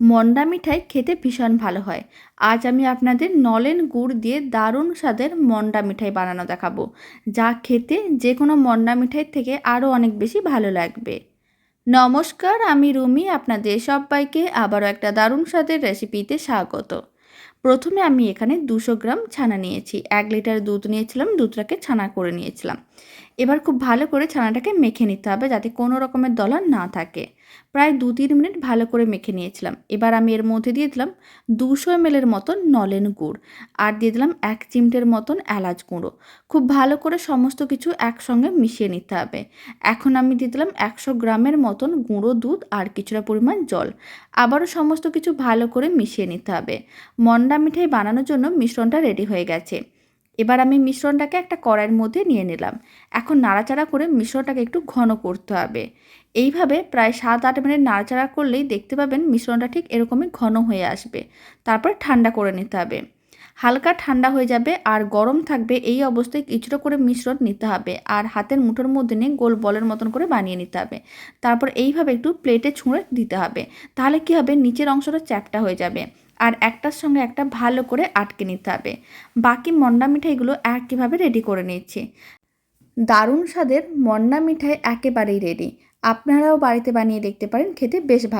মন্ডা মিঠাই খেতে ভীষণ ভালো হয়। আজ আমি আপনাদের নলেন গুড় দিয়ে দারুণ স্বাদের মন্ডা মিঠাই বানানো দেখাবো, যা খেতে যে কোনো মন্ডা মিঠাই থেকে আরও অনেক বেশি ভালো লাগবে। নমস্কার, আমি রুমি, আপনাদের সবাইকে আবারও একটা দারুণ স্বাদের রেসিপিতে স্বাগত। প্রথমে আমি এখানে দুশো গ্রাম ছানা নিয়েছি। এক লিটার দুধ নিয়েছিলাম, দুধটাকে ছানা করে নিয়েছিলাম। এবার খুব ভালো করে ছানাটাকে মেখে নিতে হবে যাতে কোনো রকমের দলা না থাকে। প্রায় দু তিন মিনিট ভালো করে মেখে নিয়েছিলাম। এবার আমি এর মধ্যে দিয়ে দিলাম দুশো এমএলের মতন নলেন গুড় আর দিয়ে দিলাম এক চিমটের মতন এলাচ গুঁড়ো। খুব ভালো করে সমস্ত কিছু একসঙ্গে মিশিয়ে নিতে হবে। এখন আমি দিয়ে দিলাম একশো গ্রামের মতন গুঁড়ো দুধ আর কিছুটা পরিমাণ জল। আবারও সমস্ত কিছু ভালো করে মিশিয়ে নিতে হবে। মন্ডা মিঠাই বানানোর জন্য মিশ্রণটা রেডি হয়ে গেছে। এবার আমি মিশ্রণটাকে একটা কড়াইয়ের মধ্যে নিয়ে নিলাম। এখন নাড়াচাড়া করে মিশ্রণটাকে একটু ঘন করতে হবে। এইভাবে প্রায় সাত আট মিনিট নাড়াচাড়া করলেই দেখতে পাবেন মিশ্রণটা ঠিক এরকমই ঘন হয়ে আসবে। তারপর ঠান্ডা করে নিতে হবে। হালকা ঠান্ডা হয়ে যাবে আর গরম থাকবে এই অবস্থায় কিছুটা করে মিশ্রণ নিতে হবে আর হাতের মুঠোর মধ্যে নিয়ে গোল বলের মতন করে বানিয়ে নিতে হবে। তারপর এইভাবে একটু প্লেটে ছুঁড়ে দিতে হবে। তাহলে কি হবে? নিচের অংশটা চ্যাপটা হয়ে যাবে। আর একটার সঙ্গে একটা ভালো করে আটকে নিতে হবে। বাকি মন্ডা মিঠাইগুলো একইভাবে রেডি করে নিচ্ছি। দারুণ স্বাদের মন্ডা মিঠাই একেবারেই রেডি আপনারাও বাড়িতে বানিয়ে দেখতে পারেন, খেতে বেশ ভালো